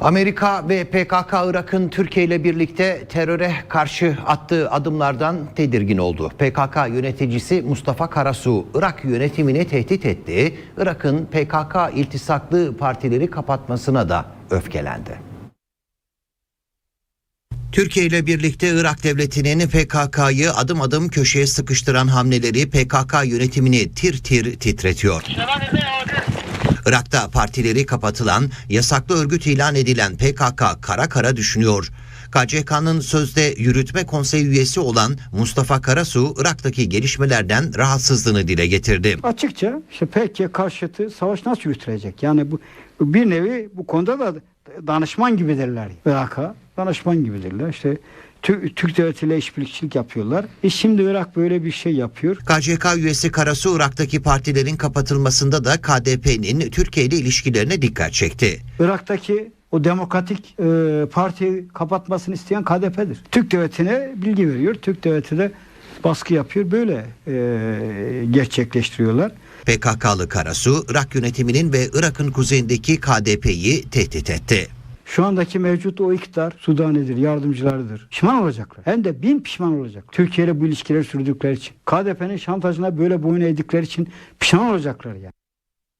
Amerika ve PKK Irak'ın Türkiye ile birlikte teröre karşı attığı adımlardan tedirgin oldu. PKK yöneticisi Mustafa Karasu Irak yönetimini tehdit etti. Irak'ın PKK iltisaklı partileri kapatmasına da öfkelendi. Türkiye ile birlikte Irak devletinin PKK'yı adım adım köşeye sıkıştıran hamleleri PKK yönetimini tir tir titretiyor. Irak'ta partileri kapatılan, yasaklı örgüt ilan edilen PKK kara kara düşünüyor. KCK'nın sözde yürütme konseyi üyesi olan Mustafa Karasu, Irak'taki gelişmelerden rahatsızlığını dile getirdi. Açıkça işte PKK karşıtı savaş nasıl yürütülecek? Yani bu bir nevi bu konuda da danışman gibidirler. Irak'a danışman gibidirler. İşte Tü- Türk devletiyle işbirlikçilik yapıyorlar. E şimdi Irak böyle bir şey yapıyor. KCK üyesi Karasu, Irak'taki partilerin kapatılmasında da KDP'nin Türkiye ile ilişkilerine dikkat çekti. Irak'taki o demokratik e, partiyi kapatmasını isteyen KDP'dir. Türk devletine bilgi veriyor. Türk devleti de baskı yapıyor. Böyle e, gerçekleştiriyorlar. PKK'lı Karasu, Irak yönetiminin ve Irak'ın kuzeyindeki KDP'yi tehdit etti. Şu andaki mevcut o iktidar Sudani'dir, yardımcılarıdır. Pişman olacaklar. Hem de bin pişman olacak. Türkiye ile bu ilişkileri sürdükleri için. KDP'nin şantajına böyle boyun eğdikleri için pişman olacaklar yani.